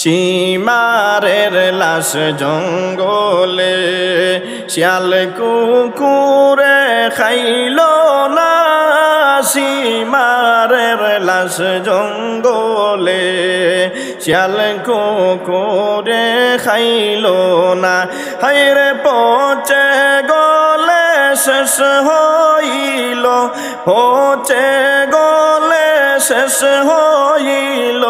সীমারের লাশ জঙ্গলে, শিয়াল কুকুরে খাইল না, সীমারের লাশ জঙ্গলে, শিয়াল কুকুরে খাইল না। হাইরে পচে গলে শেষ হইল, পচে গলে শেষ হইল,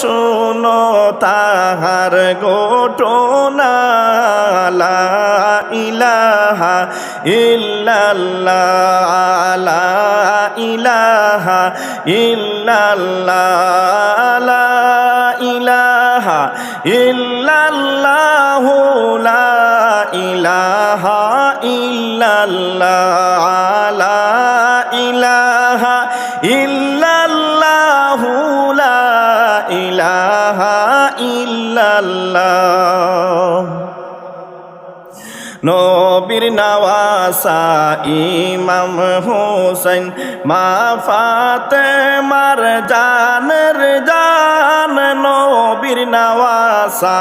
শুনো তাহার গোটনা লা ইলাহা ইল্লাল্লাহ, লা ইলাহা ইল্লাল্লাহ, লা ইলাহা ইল্লাল্লাহ ইলাহা নবীর নওয়াসা ইমাম হোসেন, মা ফাতে মার জানের জান, নবীর নওয়াসা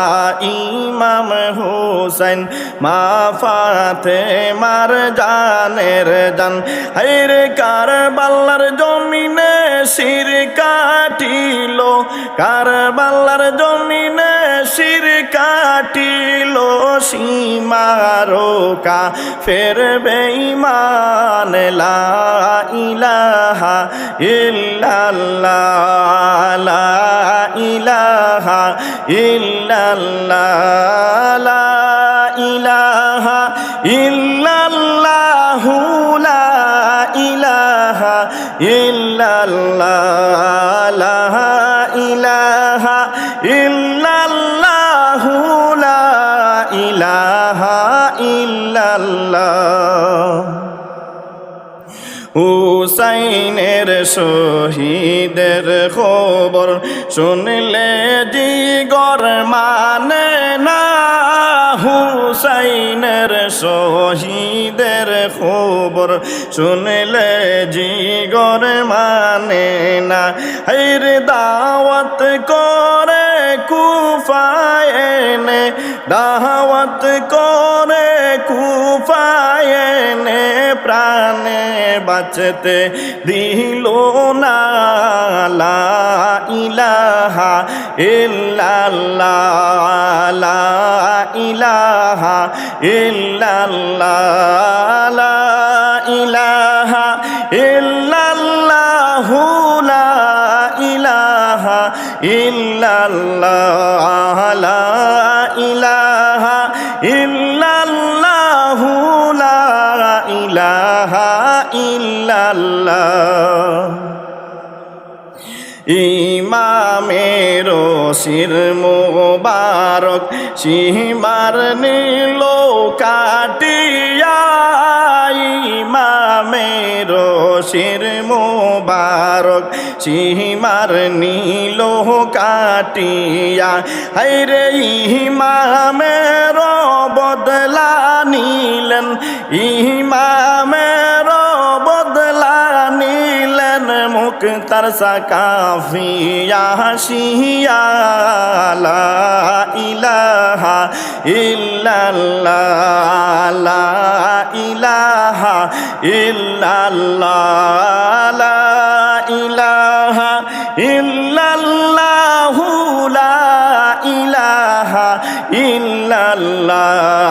ইমাম হোসেন, মা ফাতে মার জানের জান। হাইর কারবালার জমিনে শির কাটিল, কারবালার জমিনে শির কাটিল সীমারো কা ফের বেইমান লা ইলাহা ইল্লাল্লাহ, লা ইলাহা ইল্লাল্লাহ, লা ইলাহা ইল্লাল্লাহ হুসাইনের শহীদের খবর শুনলে জিগর মানে না। হুসাইনের শহীদের খবর শুনলে জিগর মানে না। হের দাওয়াত করে কুফায়নে দাওয়াত করে বাঁচতে দিল না ইলাহা ইল্লাল্লাহ ইলাহা ইল্লাল্লাহ ইলাহা ইল্লাল্লাহ লা ইলাহা ইল্লাল্লাহ। ইমামের মোবারক, সীমার নীল কাটিয়া ইমামের শির মোবারক, সীমার নীল কাটিয়া। হাইরে ইমামের বদলা নিলেন ইমামের মুক্তার সাকাফিয়া শিয়া লা ইলাহা ইল্লাল্লাহ লা ইলাহা ইল্লাল্লাহ লা ইলাহা ইল্লাল্লাহ ইলাহা ইল্লাল্লাহ।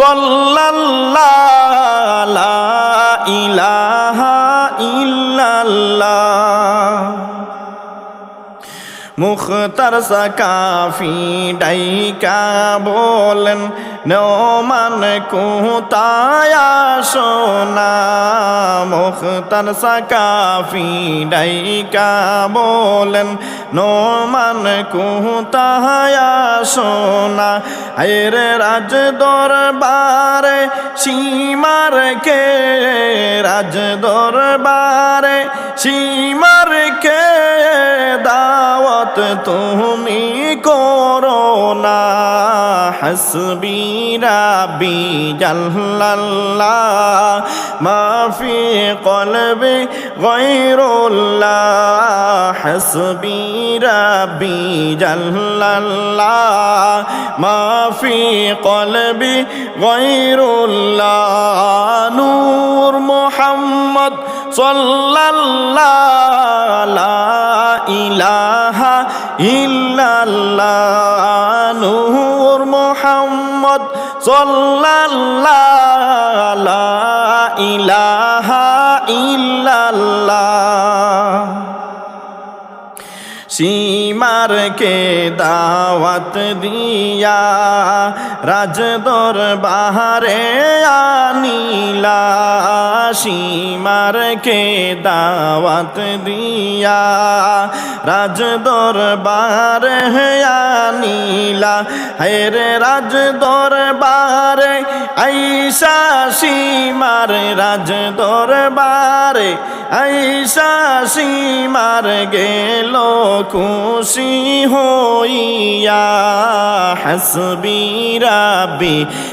সাল্লাল্লাহ মুখতার সাকাফি ডাইকা বলেন নোমান কোথায় সোনা। মুখতার সাকাফি ডাইকা বলেন নোমান কোথায় সোনা। আয়ের রাজ দরবারে সীমার কে? রাজ দরবারে সীমার কে? দাওয়াত তুমি করো না। হাসবি রাবি জাল্লাল্লাহ, মাফি কলবি গৈরুল্লাহ হাসবি রাবি জাল্লাল্লাহ, মাফি কলবি গৈরুল্লাহ নূর মোহাম্মদ সাল্লাল্লাহ ইল্লাল্লাহ। সীমারকে দাওয়াত দিয়া রাজ দরবারে আনিলা। সীমারকে দাওয়াত দিয়া রাজ দরবারে আনিলা। হেরে রাজ দরবারে, আইসা সীমার রাজ দরবারে, আইসা সীমার গেল খুশি হইয়া। হাসবি রাবি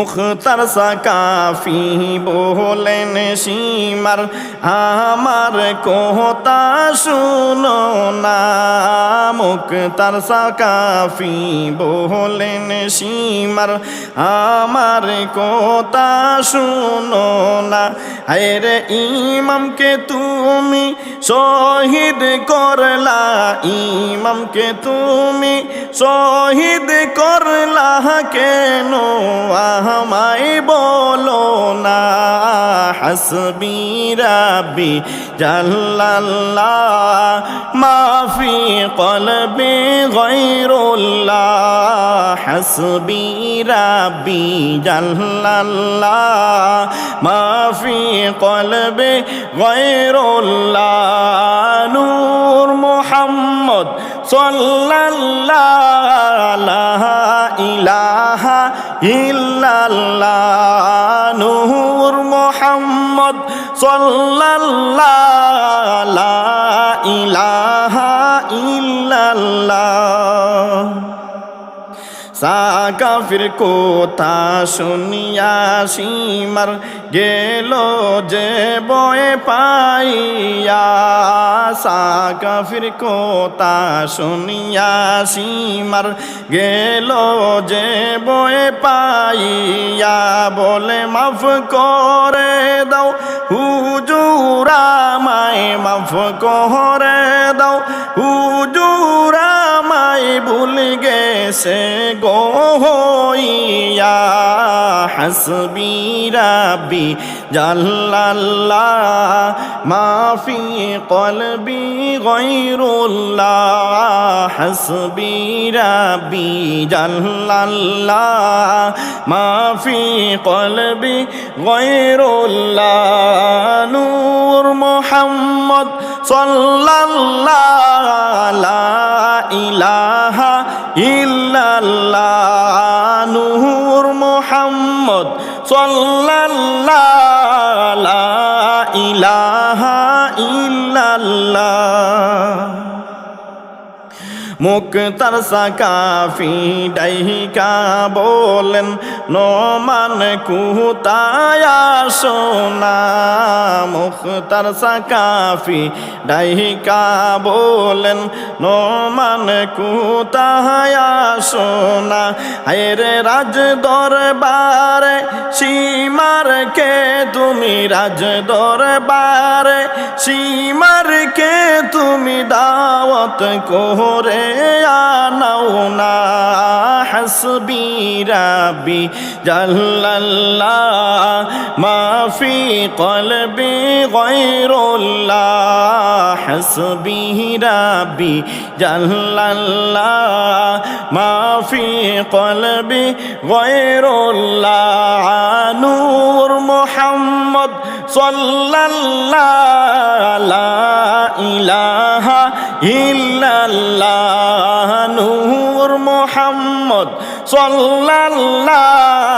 মুখতার সাকাফি বলেন সীমার, আমার কোহতা শুনো না। মুখতার সাকাফি বলেন সীমার, আমার কোতা শুনো না। আরে ইমামকে তুমি শহীদ করলা, ইমামকে তুমি শহীদ করলা, কেন আমায় বলো না, হাসবি রাবি জাল্লাল্লাহ, মাফি কলবি গৈরুল্লাহ হাসবি রাবি জাল্লাল্লাহ, মাফি কলবি গৈরুল্লাহ নূর মোহাম্মদ সাল্লাল্লাহ ইলাহা ইল্লাল্লাহ নূর মোহাম্মদ সাল্লাল্লাহ সাকাফির কোথা শুনিয়া সীমার গেল যে বয়ে পাইয়া। সাকাফির কোথা শুনিয়া সীমার গেল যে বয়ে পাইয়া। বলে, মাফ করে দাও, হুজুরা মায় মাফ করে দাও হুজুরা গেছে গো হইয়া, হাসবি রাবি জাল্লাল্লাহ, মাফি কলবি গৈরুল্লাহ হাসবি রাবি জাল্লাল্লাহ, মাফি কলবি গৈরুল্লাহ নূর মোহাম্মদ সাল্লাল্লাহ, লা ইলাহা ইল্লাল্লাহ নূর মুহাম্মদ সাল্লাল্লাহ। মুক্তার সাকাফি ডাইকা বলেন, নমান কুতায়া সোনা মুক্তার সাকাফি ডাইকা বলেন, নমান কুতায়া সোনা, হায়রে রাজ দরবারে, সীমার কে তুমি রাজ দরবারে, সীমার কে তুমি দাওয়াত কোরে আনাও না হাসবি রাবি জাল্লাল্লাহ মাফি কলবি গৈরুল্লাহ হাসবি রাবি জাল্লাল্লাহ মাফি কলবি গৈরুল্লাহ নূর মোহাম্মদ সাল্লাল্লাহ লা ইলাহা ইল্লাল্লাহ নূর মোহাম্মদ সাল্লাল্লাহ